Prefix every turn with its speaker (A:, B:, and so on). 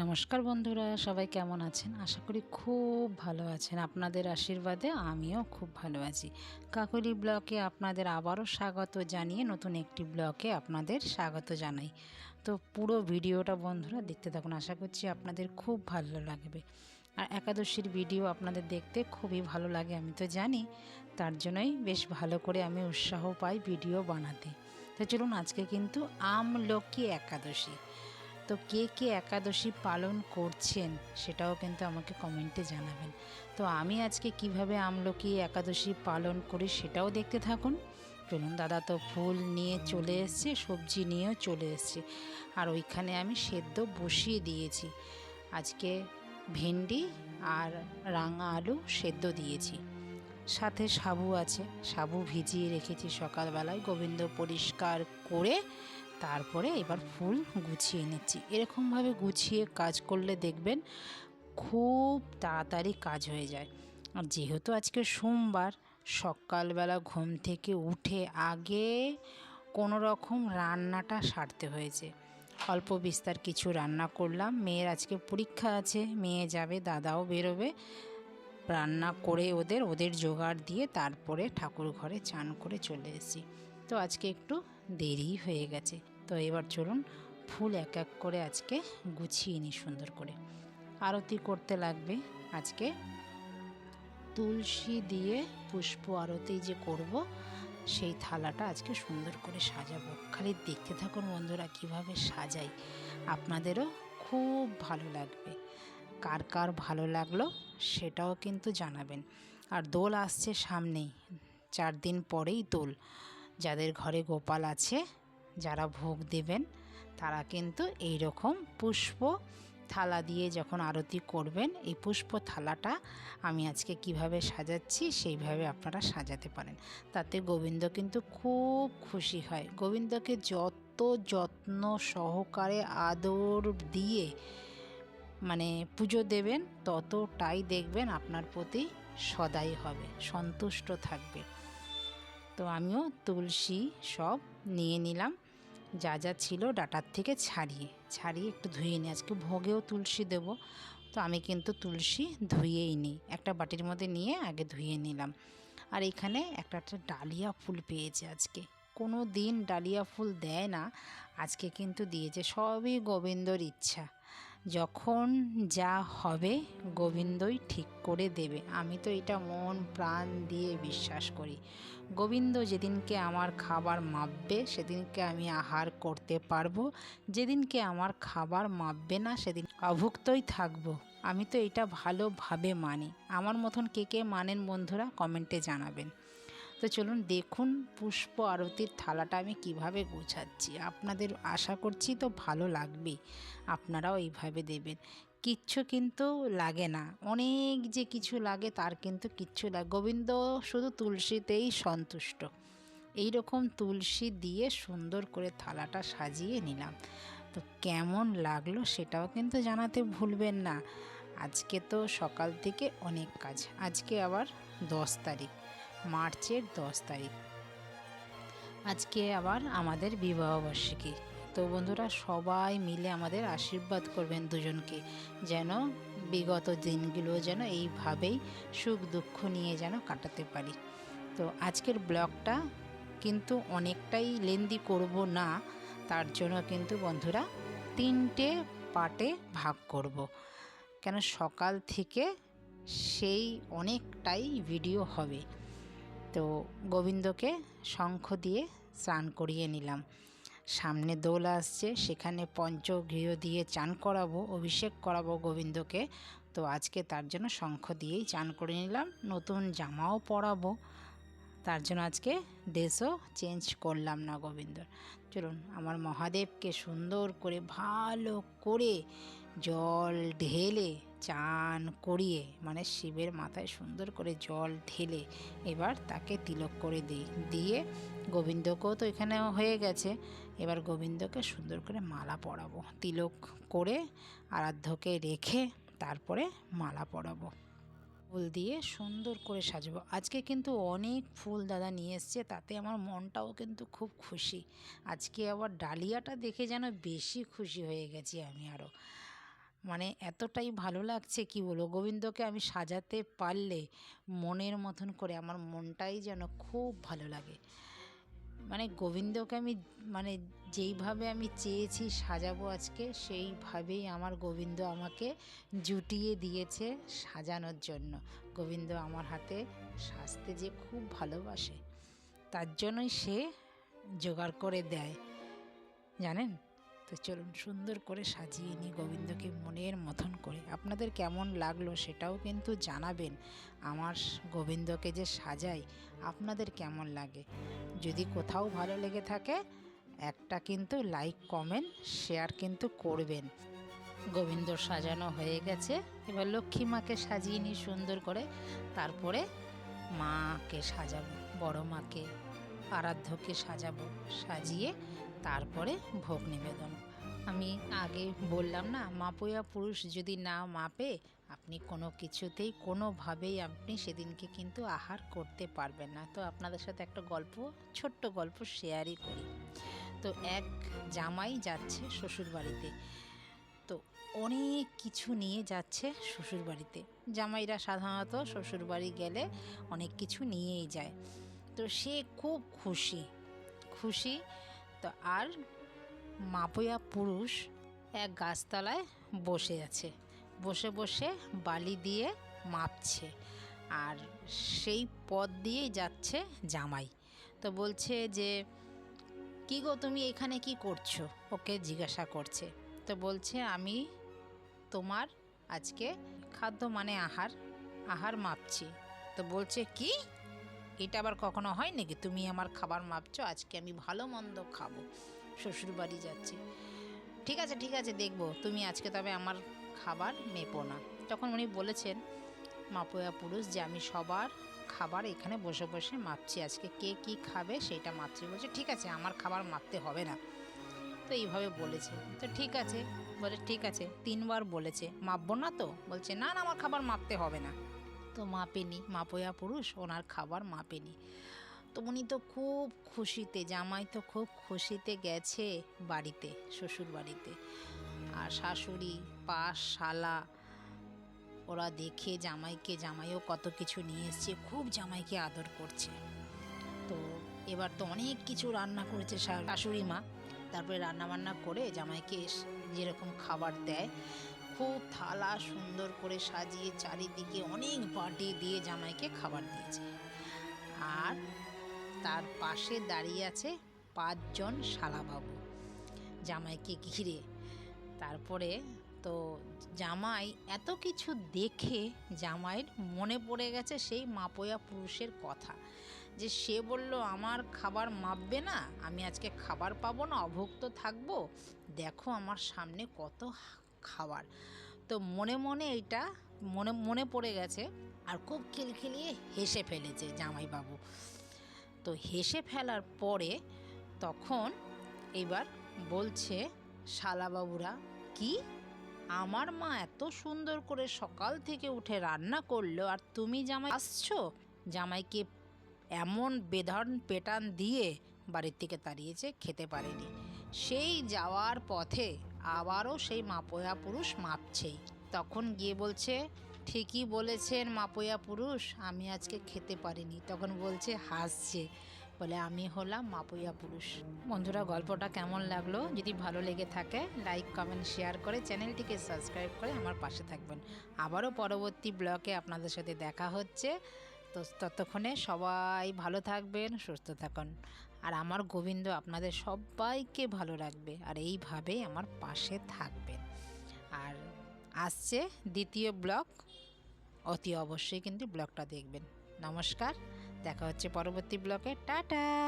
A: নমস্কার বন্ধুরা, সবাই কেমন আছেন? আশা করি খুব ভালো আছেন। আপনাদের আশীর্বাদে আমিও খুব ভালো আছি। কাকলি ব্লকে আপনাদের আবারও স্বাগত জানিয়ে নতুন একটি ব্লকে আপনাদের স্বাগত জানাই। তো পুরো ভিডিওটা বন্ধুরা দেখতে থাকুন, আশা করছি আপনাদের খুব ভালো লাগবে। আর একাদশীর ভিডিও আপনাদের দেখতে খুবই ভালো লাগে, আমি তো জানি। তার জন্যই বেশ ভালো করে আমি উৎসাহ পাই ভিডিও বানাতে। তো চলুন, আজকে কিন্তু আমলকি একাদশী। তো কে কে একাদশী পালন করছেন সেটাও কিন্তু আমাকে কমেন্টে জানাবেন। তো আমি আজকে কীভাবে আমলকি একাদশী পালন করি সেটাও দেখতে থাকুন। চলুন দাদা তো ফুল নিয়ে চলে এসছে, সবজি নিয়েও চলে এসছে। আর ওইখানে আমি সেদ্ধ বসিয়ে দিয়েছি। আজকে ভেন্ডি আর রাঙা আলু সেদ্ধ দিয়েছি। সাথে সাবু আছে, সাবু ভিজিয়ে রেখেছি সকালবেলায়। গোবিন্দ পরিষ্কার করে তারপরে এবার ফুল গুছিয়ে নিচ্ছি। এরকমভাবে গুছিয়ে কাজ করলে দেখবেন খুব তাড়াতাড়ি কাজ হয়ে যায়। আর যেহেতু আজকে সোমবার, সকালবেলা ঘুম থেকে উঠে আগে কোনো রকম রান্নাটা সারতে হয়েছে। অল্প বিস্তার কিছু রান্না করলাম। মেয়ের আজকে পরীক্ষা আছে, মেয়ে যাবে, দাদাও বেরোবে। রান্না করে ওদের ওদের জোগাড় দিয়ে তারপরে ঠাকুর ঘরে চান করে চলে এসেছি। তো আজকে একটু দেরি হয়ে গেছে। তো এবার চলুন ফুল এক এক করে আজকে গুছিয়ে নিই সুন্দর করে। আরতি করতে লাগবে আজকে। তুলসী দিয়ে পুষ্প আরতি যে করব, সেই থালাটা আজকে সুন্দর করে সাজাবো। খালি দেখতে থাকুন বন্ধুরা কীভাবে সাজাই। আপনাদেরও খুব ভালো লাগবে। কার কার ভালো লাগল সেটাও কিন্তু জানাবেন। আর দোল আসছে সামনেই, চার দিন পরেই দোল। যাদের ঘরে গোপাল আছে, যারা ভোগ দেবেন, তারা কিন্তু এই রকম পুষ্প থালা দিয়ে যখন আরতি করবেন, এই পুষ্প থালাটা আমি আজকে কীভাবে সাজাচ্ছি, সেইভাবে আপনারা সাজাতে পারেন। তাতে গোবিন্দ কিন্তু খুব খুশি হয়। গোবিন্দকে যত যত্ন সহকারে আদর দিয়ে মানে পুজো দেবেন, ততটাই দেখবেন আপনার প্রতি সদাই হবে, সন্তুষ্ট থাকবে। তো আমিও তুলসী সব নিয়ে নিলাম। যা যা ছিল ডাটার থেকে ছাড়িয়ে ছাড়িয়ে একটু ধুয়ে নিই। আজকে ভোগেও তুলসী দেব, তো আমি কিন্তু তুলসী ধুয়েই নিই। একটা বাটির মধ্যে নিয়ে আগে ধুয়ে নিলাম। আর এখানে একটা একটা ডালিয়া ফুল পেয়েছে আজকে। কোনো দিন ডালিয়া ফুল দেয় না। আজকে কিন্তু দিয়েছে। সবই গোবিন্দর ইচ্ছা। যখন যা হবে গোবিন্দই ঠিক করে দেবে। আমি তো এটা মন প্রাণ দিয়ে বিশ্বাস করি। গোবিন্দ যেদিনকে আমার খাবার মাপবে, সেদিনকে আমি আহার করতে পারব। যেদিনকে আমার খাবার মাপবে না, সেদিন অভুক্তই থাকব। আমি তো এটা ভালোভাবে মানি। আমার মতন কে কে মানেন বন্ধুরা, কমেন্টে জানাবেন। তো চলুন দেখুন পুষ্প আরতির থালাটা আমি কীভাবে গোছাচ্ছি। আপনাদের আশা করছি তো ভালো লাগবে আপনারাও এইভাবে দেবেন। কিচ্ছু কিন্তু লাগে না। অনেক যে কিছু লাগে তার কিন্তু কিচ্ছু লাগে গোবিন্দ শুধু তুলসীতেই সন্তুষ্ট। এই রকম তুলসী দিয়ে সুন্দর করে থালাটা সাজিয়ে নিলাম। তো কেমন লাগল সেটাও কিন্তু জানাতে ভুলবেন না। আজকে তো সকাল থেকে অনেক কাজ। আজকে আবার দশ তারিখ। মার্চের দশ তারিখ। আজকে আবার আমাদের বিবাহবার্ষিকী তো বন্ধুরা, সবাই মিলে আমাদের আশীর্বাদ করবেন দুজনকে, যেন বিগত দিনগুলো যেন এইভাবেই সুখ দুঃখ নিয়ে যেন কাটাতে পারি। তো আজকের ব্লগটা কিন্তু অনেকটাই লেন্দি করব না, তার জন্য কিন্তু বন্ধুরা তিনটে পার্টে ভাগ করব। কেন সকাল থেকে সেই অনেকটাই ভিডিও হবে। তো গোবিন্দকে শঙ্খ দিয়ে স্নান করিয়ে নিলাম। সামনে দোল আসছে, সেখানে পঞ্চগৃহ দিয়ে চান করাবো, অভিষেক করাবো গোবিন্দকে। তো আজকে তার জন্য শঙ্খ দিয়েই চান করে নিলাম, নতুন জামাও পরাবো। তার জন্য আজকে ড্রেসও চেঞ্জ করলাম না গোবিন্দর। চলুন, আমার মহাদেবকে সুন্দর করে ভালো করে জল ঢেলে চান করিয়ে মানে শিবের মাথায় সুন্দর করে জল ঢেলে এবার তাকে তিলক করে দিই। দিয়ে গোবিন্দকেও তো এখানে হয়ে গেছে। এবার গোবিন্দকে সুন্দর করে মালা পরাবো। তিলক করে আরাধ্যকে রেখে তারপরে মালা পরাবো। ফুল দিয়ে সুন্দর করে সাজবো। আজকে কিন্তু অনেক ফুল দাদা নিয়ে এসছে, তাতে আমার মনটাও কিন্তু খুব খুশি। আজকে আবার ডালিয়াটা দেখে যেন বেশি খুশি হয়ে গেছি আমি আরও মানে এতটাই ভালো লাগছে কি বলব? গোবিন্দকে আমি সাজাতে পারলে মনের মতন করে আমার মনটাই যেন খুব ভালো লাগে। মানে গোবিন্দকে আমি মানে যেইভাবে আমি চেয়েছি সাজাবো আজকে, সেইভাবেই আমার গোবিন্দ আমাকে জুটিয়ে দিয়েছে সাজানোর জন্য। গোবিন্দ আমার হাতে সাজতে যে খুব ভালোবাসে, তার জন্যই সে জোগাড় করে দেয়। জানেন? তো চলুন সুন্দর করে সাজিয়ে নিই গোবিন্দকে মনের মতন করে। আপনাদের কেমন লাগল সেটাও কিন্তু জানাবেন। আমার গোবিন্দকে যে সাজাই, আপনাদের কেমন লাগে? যদি কোথাও ভালো লেগে থাকে, একটা কিন্তু লাইক, কমেন্ট, শেয়ার কিন্তু করবেন। গোবিন্দ সাজানো হয়ে গেছে। এবার লক্ষ্মী মাকে সাজিয়ে নিই সুন্দর করে। তারপরে মাকে সাজাবো, বড় মাকে, আরাধ্যকে সাজাবো, সাজিয়ে তারপরে ভোগ নিবেদন। আমি আগে বললাম না, মাপয়া পুরুষ যদি না মাপে, আপনি কোনো কিছুতেই কোনোভাবেই আপনি সেদিনকে কিন্তু আহার করতে পারবেন না। তো আপনাদের সাথে একটা গল্প, ছোট্ট গল্প শেয়ারই করি। তো এক জামাই যাচ্ছে শ্বশুর বাড়িতে তো অনেক কিছু নিয়ে যাচ্ছে শ্বশুর বাড়িতে জামাইরা সাধারণত শ্বশুর বাড়ি গেলে অনেক কিছু নিয়েই যায়। তো সে খুব খুশি। খুশি তো আর মাপয়া পুরুষ এক গাছতলায় বসে আছে। বসে বসে বালি দিয়ে মাপছে আর সেই পথ দিয়েই যাচ্ছে জামাই। তো বলছে যে, কি গো তুমি এখানে কি করছ? ওকে জিজ্ঞাসা করছে। তো বলছে, আমি তোমার আজকে খাদ্য মানে আহার আহার মাপছি। তো বলছে, কি? এটা আবার কখনো হয় নাকি তুমি আমার খাবার মাপছো, আজকে আমি ভালো মন্দ খাব। শ্বশুরবাড়ি যাচ্ছি। ঠিক আছে ঠিক আছে, দেখব। তুমি আজকে তবে আমার খাবার মেপো না। তখন উনি বলেছেন মাপয়া পুরুষ, যে আমি সবার খাবার এখানে বসে বসে মাপছি। আজকে কে কি খাবে সেটা মাপছি। বলছে, ঠিক আছে, আমার খাবার মাপতে হবে না। তো এইভাবে বলেছে। তো ঠিক আছে, বলে, ঠিক আছে। তিনবার বলেছে, মাপবো না তো? বলছে, না না, আমার খাবার মাপতে হবে না। তো মাপেনি, মাপয়া পুরুষ, ওনার খাবার মাপেনি। তো উনি তো খুব খুশিতে, জামাই তো খুব খুশিতে গেছে বাড়িতে, শ্বশুর বাড়িতে। আর শাশুড়ি, পাশ, শালা, ওরা দেখে জামাইকে, জামাইও কত কিছু নিয়ে এসছে, খুব জামাইকে আদর করছে। তো এবার তো অনেক কিছু রান্না করেছে শাশুড়ি মা। তারপরে রান্না বান্না করে জামাইকে যেরকম খাবার দেয় খুব থালা সুন্দর করে সাজিয়ে চারিদিকে অনেক বাটি দিয়ে জামাইকে খাবার দিয়েছে। আর তার পাশে দাঁড়িয়ে আছে পাঁচজন শালাবাবু। জামাইকে ঘিরে। তারপরে তো জামাই এত কিছু দেখে জামাইয়ের মনে পড়ে গেছে সেই মাপয়া পুরুষের কথা। যে সে বলল, আমার খাবার মাপবে না, আমি আজকে খাবার পাবো না, অভুক্ত থাকব। দেখো আমার সামনে কত খাবার। তো মনে মনে এইটা, মনে মনে পড়ে গেছে আর খুব খিলখিলিয়ে হেসে ফেলেছে জামাইবাবু। তো হেসে ফেলার পরে তখন এবার বলছে, শালাবাবুরা, কি? আমার মা এত সুন্দর করে সকাল থেকে উঠে রান্না করল আর তুমি জামাই আসছো? জামাইকে এমন বেধন পেটান দিয়ে বাড়ির থেকে তাড়িয়েছে, খেতে পারেনি। সেই যাওয়ার পথে আবারও সেই মাপয়া পুরুষ মাপছেই। তখন গিয়ে বলছে, ঠিকই বলেছেন মাপয়া পুরুষ, আমি আজকে খেতে পারিনি। তখন বলছে, হাসছে। বলে, আমি হলাম মাপয়া পুরুষ। বন্ধুরা, গল্পটা কেমন লাগল? যদি ভালো লেগে থাকে, লাইক, কমেন্ট, শেয়ার করে চ্যানেলটিকে সাবস্ক্রাইব করে আমার পাশে থাকবেন। আবারও পরবর্তী ব্লগে আপনাদের সাথে দেখা হচ্ছে। তো ততক্ষণে সবাই ভালো থাকবেন, সুস্থ থাকুন। আর আমার গোবিন্দ আপনাদের সবাইকে ভালো রাখবে আর এইভাবেই আমার পাশে থাকবেন। আর আসছে দ্বিতীয় ব্লক, অতি অবশ্যই কিন্তু ব্লগটা দেখবেন। নমস্কার, দেখা হচ্ছে পরবর্তী ব্লগে টাটা!